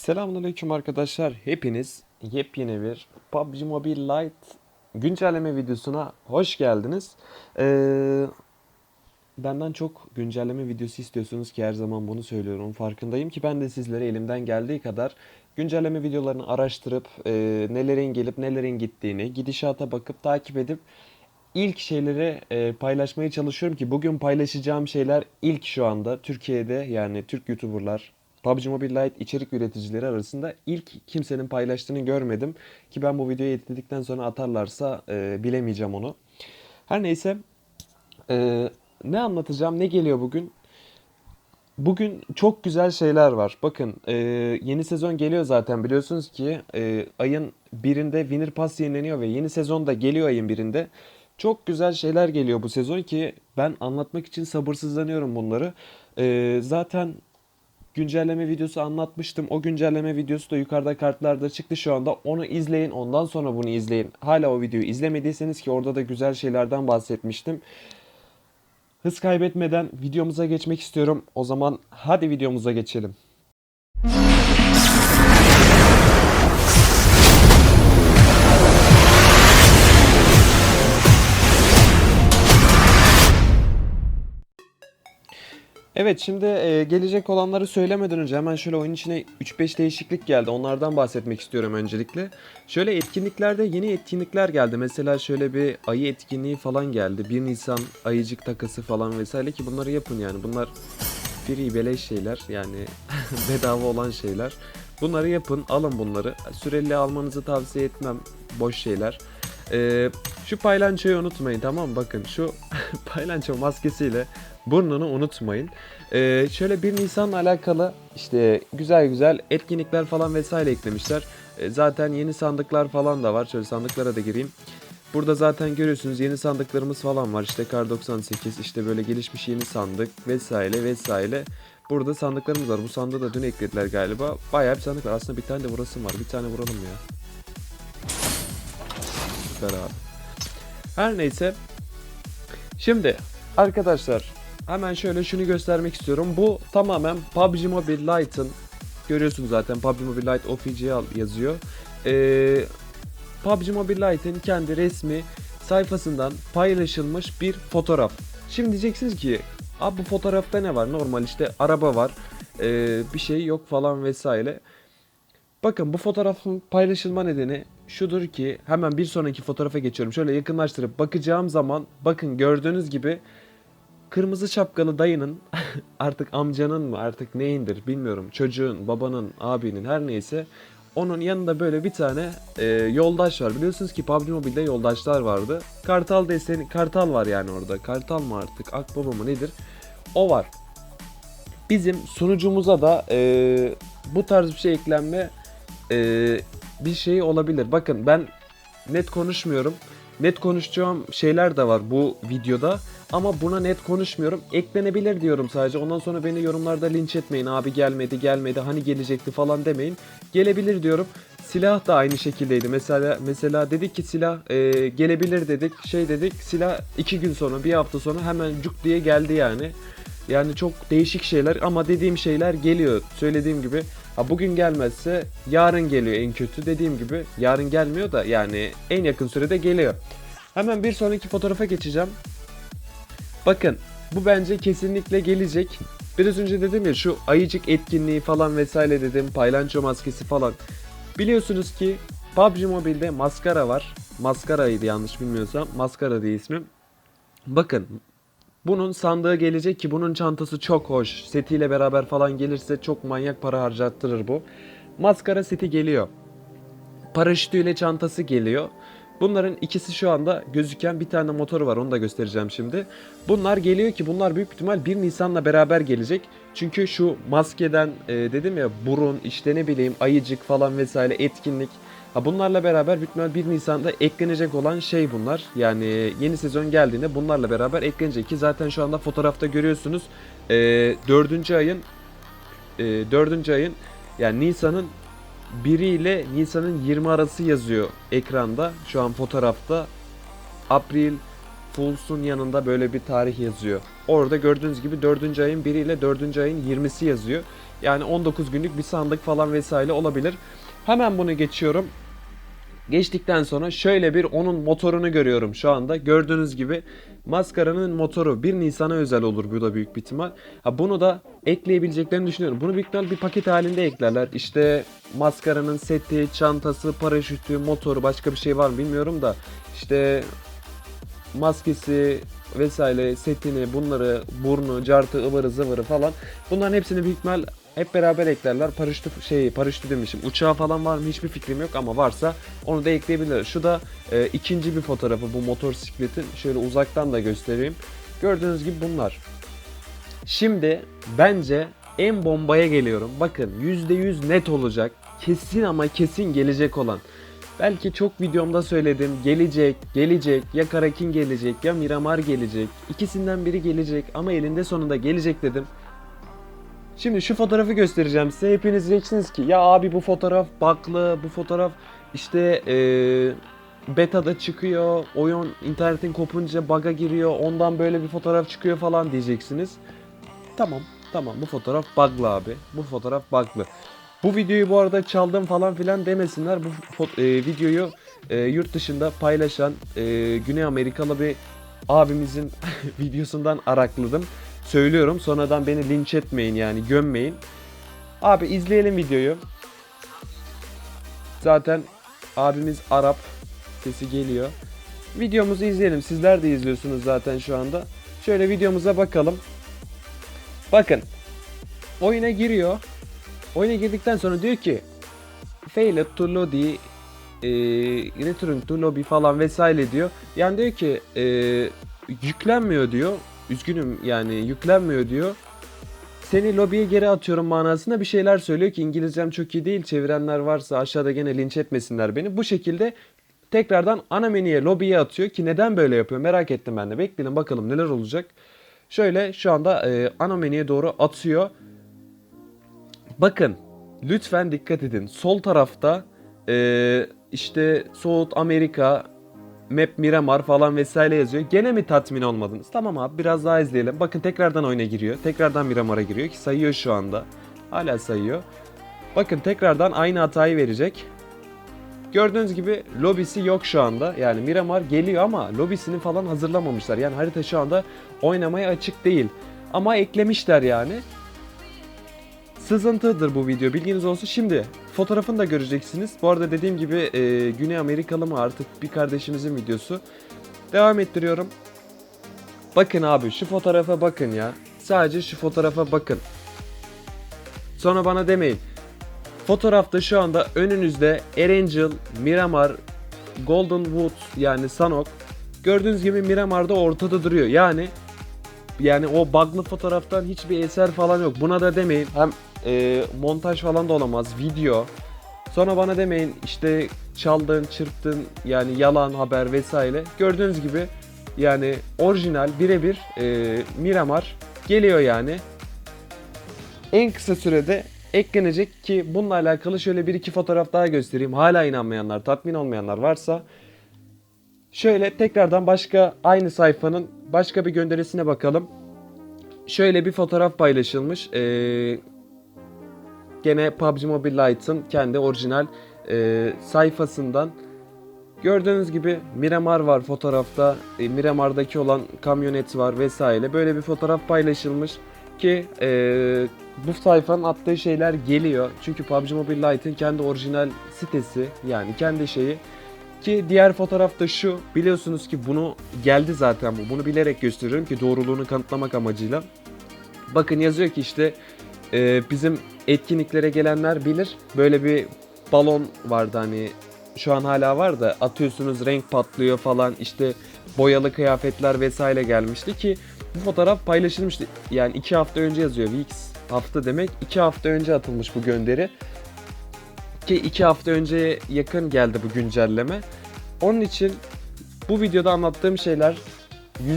Selamünaleyküm arkadaşlar. Hepiniz yepyeni bir PUBG Mobile Lite güncelleme videosuna hoş geldiniz. Ee, benden çok güncelleme videosu istiyorsunuz ki her zaman bunu söylüyorum. Farkındayım ki ben de sizlere elimden geldiği kadar güncelleme videolarını araştırıp e, nelerin gelip nelerin gittiğini, gidişata bakıp takip edip ilk şeyleri e, paylaşmaya çalışıyorum ki bugün paylaşacağım şeyler ilk şu anda Türkiye'de yani Türk YouTuber'lar PUBG Mobile Lite içerik üreticileri arasında ilk kimsenin paylaştığını görmedim ki ben bu videoyu editledikten sonra atarlarsa e, bilemeyeceğim onu. Her neyse e, ne anlatacağım ne geliyor bugün? Bugün çok güzel şeyler var. Bakın e, yeni sezon geliyor zaten biliyorsunuz ki e, ayın birinde Winner Pass yenileniyor ve yeni sezon da geliyor ayın birinde. Çok güzel şeyler geliyor bu sezon ki ben anlatmak için sabırsızlanıyorum bunları. E, zaten güncelleme videosu anlatmıştım. O güncelleme videosu da yukarıda kartlarda çıktı şu anda. Onu izleyin ondan sonra bunu izleyin. Hala o videoyu izlemediyseniz ki orada da güzel şeylerden bahsetmiştim. Hız kaybetmeden videomuza geçmek istiyorum. O zaman hadi videomuza geçelim. Evet şimdi e, gelecek olanları söylemeden önce hemen şöyle oyun içine 3-5 değişiklik geldi. Onlardan bahsetmek istiyorum öncelikle. Şöyle etkinliklerde yeni etkinlikler geldi. Mesela şöyle bir ayı etkinliği falan geldi. 1 Nisan ayıcık takası falan vesaire ki bunları yapın yani. Bunlar free beleş şeyler yani bedava olan şeyler. Bunları yapın alın bunları. Süreli almanızı tavsiye etmem. Boş şeyler. Ee, şu paylançoyu unutmayın tamam mı? Bakın şu paylanço maskesiyle burnunu unutmayın. Ee, şöyle 1 Nisan'la alakalı işte güzel güzel etkinlikler falan vesaire eklemişler. Ee, zaten yeni sandıklar falan da var. Şöyle sandıklara da gireyim. Burada zaten görüyorsunuz yeni sandıklarımız falan var. İşte Kar 98 işte böyle gelişmiş yeni sandık vesaire vesaire. Burada sandıklarımız var. Bu sandığı da dün eklediler galiba. Bayağı bir sandık var. Aslında bir tane de vurasım var. Bir tane vuralım ya. Süper abi. Her neyse. Şimdi arkadaşlar hemen şöyle şunu göstermek istiyorum. Bu tamamen PUBG Mobile Lite'ın görüyorsunuz zaten PUBG Mobile Lite official yazıyor. Ee, PUBG Mobile Lite'ın kendi resmi sayfasından paylaşılmış bir fotoğraf. Şimdi diyeceksiniz ki abi bu fotoğrafta ne var? Normal işte araba var. ee, bir şey yok falan vesaire. Bakın bu fotoğrafın paylaşılma nedeni şudur ki hemen bir sonraki fotoğrafa geçiyorum. Şöyle yakınlaştırıp bakacağım zaman bakın gördüğünüz gibi kırmızı şapkalı dayının artık amcanın mı artık neyindir bilmiyorum. Çocuğun, babanın, abinin her neyse onun yanında böyle bir tane e, yoldaş var. Biliyorsunuz ki PUBG Mobile'de yoldaşlar vardı. Kartal deseni, Kartal var yani orada. Kartal mı artık, Akbaba mı nedir? O var. Bizim sunucumuza da e, bu tarz bir şey eklenme e, bir şey olabilir. Bakın ben net konuşmuyorum. Net konuşacağım şeyler de var bu videoda. Ama buna net konuşmuyorum. Eklenebilir diyorum sadece. Ondan sonra beni yorumlarda linç etmeyin. Abi gelmedi gelmedi hani gelecekti falan demeyin. Gelebilir diyorum. Silah da aynı şekildeydi. Mesela mesela dedik ki silah e, gelebilir dedik. Şey dedik silah iki gün sonra bir hafta sonra hemen cuk diye geldi yani. Yani çok değişik şeyler ama dediğim şeyler geliyor. Söylediğim gibi ha bugün gelmezse yarın geliyor en kötü. Dediğim gibi yarın gelmiyor da yani en yakın sürede geliyor. Hemen bir sonraki fotoğrafa geçeceğim. Bakın bu bence kesinlikle gelecek. Biraz önce dedim ya şu ayıcık etkinliği falan vesaire dedim. Paylanço maskesi falan. Biliyorsunuz ki PUBG Mobile'de maskara var. Maskaraydı yanlış bilmiyorsam. Maskara diye ismi. Bakın bunun sandığı gelecek ki bunun çantası çok hoş. Setiyle beraber falan gelirse çok manyak para harcattırır bu. Maskara seti geliyor. Paraşütüyle çantası geliyor. Bunların ikisi şu anda gözüken bir tane motoru var onu da göstereceğim şimdi. Bunlar geliyor ki bunlar büyük ihtimal 1 Nisan'la beraber gelecek. Çünkü şu maskeden e, dedim ya burun işte ne bileyim ayıcık falan vesaire etkinlik. Ha bunlarla beraber büyük ihtimal 1 Nisan'da eklenecek olan şey bunlar. Yani yeni sezon geldiğinde bunlarla beraber eklenecek ki zaten şu anda fotoğrafta görüyorsunuz. E, 4. ayın e, 4. ayın yani Nisan'ın 1 ile Nisan'ın 20 arası yazıyor ekranda. Şu an fotoğrafta April Fools'un yanında böyle bir tarih yazıyor. Orada gördüğünüz gibi 4. ayın 1 ile 4. ayın 20'si yazıyor. Yani 19 günlük bir sandık falan vesaire olabilir. Hemen bunu geçiyorum. Geçtikten sonra şöyle bir onun motorunu görüyorum şu anda. Gördüğünüz gibi maskaranın motoru 1 Nisan'a özel olur bu da büyük bir ihtimal. Ha, bunu da ekleyebileceklerini düşünüyorum. Bunu büyük ihtimal bir paket halinde eklerler. İşte maskaranın seti, çantası, paraşütü, motoru başka bir şey var mı bilmiyorum da işte maskesi vesaire setini bunları burnu cartı ıvırı zıvırı falan bunların hepsini büyük ihtimal hep beraber eklerler. Paraşütü şey paraşütü demişim. Uçağı falan var mı hiçbir fikrim yok ama varsa onu da ekleyebilirler. Şu da e, ikinci bir fotoğrafı bu motosikletin. Şöyle uzaktan da göstereyim. Gördüğünüz gibi bunlar. Şimdi bence en bombaya geliyorum. Bakın %100 net olacak. Kesin ama kesin gelecek olan. Belki çok videomda söyledim. Gelecek, gelecek. Ya Karakin gelecek ya Miramar gelecek. İkisinden biri gelecek ama elinde sonunda gelecek dedim. Şimdi şu fotoğrafı göstereceğim size. Hepiniz diyeceksiniz ki ya abi bu fotoğraf baklı, bu fotoğraf işte eee beta'da çıkıyor, oyun internetin kopunca bug'a giriyor, ondan böyle bir fotoğraf çıkıyor falan diyeceksiniz. Tamam, tamam bu fotoğraf bug'lı abi. Bu fotoğraf bug'lı. Bu videoyu bu arada çaldım falan filan demesinler. Bu e, videoyu e, yurt dışında paylaşan e, Güney Amerikalı bir abimizin videosundan arakladım. Söylüyorum sonradan beni linç etmeyin yani gömmeyin. Abi izleyelim videoyu. Zaten abimiz Arap sesi geliyor. Videomuzu izleyelim. Sizler de izliyorsunuz zaten şu anda. Şöyle videomuza bakalım. Bakın. Oyuna giriyor. Oyuna girdikten sonra diyor ki Failed to lobby e, return to lobby falan vesaire diyor. Yani diyor ki e, yüklenmiyor diyor. Üzgünüm yani yüklenmiyor diyor. Seni lobiye geri atıyorum manasında bir şeyler söylüyor ki İngilizcem çok iyi değil. Çevirenler varsa aşağıda gene linç etmesinler beni. Bu şekilde tekrardan ana menüye lobiye atıyor ki neden böyle yapıyor merak ettim ben de. Bekleyin bakalım neler olacak. Şöyle şu anda e, ana menüye doğru atıyor. Bakın lütfen dikkat edin. Sol tarafta e, işte South Amerika, Map Miramar falan vesaire yazıyor. Gene mi tatmin olmadınız? Tamam abi biraz daha izleyelim. Bakın tekrardan oyuna giriyor. Tekrardan Miramar'a giriyor ki sayıyor şu anda. Hala sayıyor. Bakın tekrardan aynı hatayı verecek. Gördüğünüz gibi lobisi yok şu anda. Yani Miramar geliyor ama lobisini falan hazırlamamışlar. Yani harita şu anda oynamaya açık değil. Ama eklemişler yani. Sızıntıdır bu video bilginiz olsun. Şimdi fotoğrafını da göreceksiniz. Bu arada dediğim gibi e, Güney Amerikalı mı artık bir kardeşimizin videosu. Devam ettiriyorum. Bakın abi şu fotoğrafa bakın ya. Sadece şu fotoğrafa bakın. Sonra bana demeyin. Fotoğrafta şu anda önünüzde Erangel, Miramar, Golden Wood yani Sanok. Gördüğünüz gibi Miramar'da ortada duruyor. Yani yani o bug'lı fotoğraftan hiçbir eser falan yok. Buna da demeyin. Hem e, montaj falan da olamaz. Video. Sonra bana demeyin işte çaldın, çırptın yani yalan haber vesaire. Gördüğünüz gibi yani orijinal birebir e, Miramar geliyor yani. En kısa sürede eklenecek ki bununla alakalı şöyle bir iki fotoğraf daha göstereyim. Hala inanmayanlar, tatmin olmayanlar varsa Şöyle tekrardan başka aynı sayfanın başka bir gönderisine bakalım. Şöyle bir fotoğraf paylaşılmış. Ee, gene PUBG Mobile Lite'ın kendi orijinal e, sayfasından. Gördüğünüz gibi Miramar var fotoğrafta. E, Miramar'daki olan kamyonet var vesaire. Böyle bir fotoğraf paylaşılmış ki e, bu sayfanın attığı şeyler geliyor. Çünkü PUBG Mobile Lite'ın kendi orijinal sitesi yani kendi şeyi. Ki diğer fotoğrafta şu biliyorsunuz ki bunu geldi zaten bu. Bunu bilerek gösteriyorum ki doğruluğunu kanıtlamak amacıyla. Bakın yazıyor ki işte e, bizim etkinliklere gelenler bilir. Böyle bir balon vardı hani şu an hala var da atıyorsunuz renk patlıyor falan işte boyalı kıyafetler vesaire gelmişti ki bu fotoğraf paylaşılmıştı. Yani iki hafta önce yazıyor. Weeks hafta demek. iki hafta önce atılmış bu gönderi ki iki hafta önce yakın geldi bu güncelleme. Onun için bu videoda anlattığım şeyler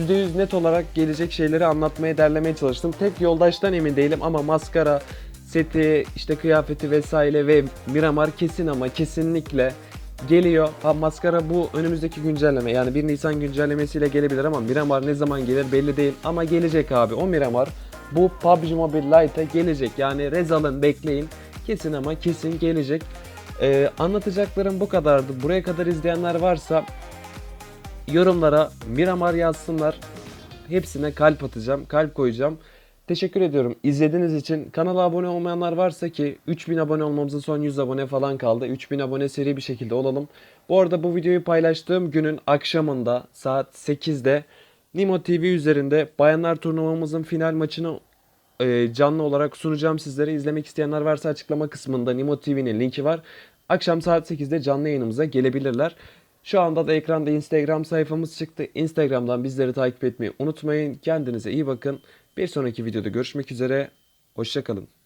%100 net olarak gelecek şeyleri anlatmaya derlemeye çalıştım. Tek yoldaştan emin değilim ama maskara, seti, işte kıyafeti vesaire ve Miramar kesin ama kesinlikle geliyor. Ha, maskara bu önümüzdeki güncelleme yani 1 Nisan güncellemesiyle gelebilir ama Miramar ne zaman gelir belli değil ama gelecek abi. O Miramar bu PUBG Mobile Lite'a gelecek. Yani Rezal'ın bekleyin. Kesin ama kesin gelecek. Ee, anlatacaklarım bu kadardı. Buraya kadar izleyenler varsa yorumlara Miramar yazsınlar. Hepsine kalp atacağım, kalp koyacağım. Teşekkür ediyorum izlediğiniz için. Kanala abone olmayanlar varsa ki 3000 abone olmamızın son 100 abone falan kaldı. 3000 abone seri bir şekilde olalım. Bu arada bu videoyu paylaştığım günün akşamında saat 8'de Nimo TV üzerinde Bayanlar turnuvamızın final maçını e, canlı olarak sunacağım sizlere. İzlemek isteyenler varsa açıklama kısmında Nimo TV'nin linki var. Akşam saat 8'de canlı yayınımıza gelebilirler. Şu anda da ekranda Instagram sayfamız çıktı. Instagram'dan bizleri takip etmeyi unutmayın. Kendinize iyi bakın. Bir sonraki videoda görüşmek üzere. Hoşçakalın.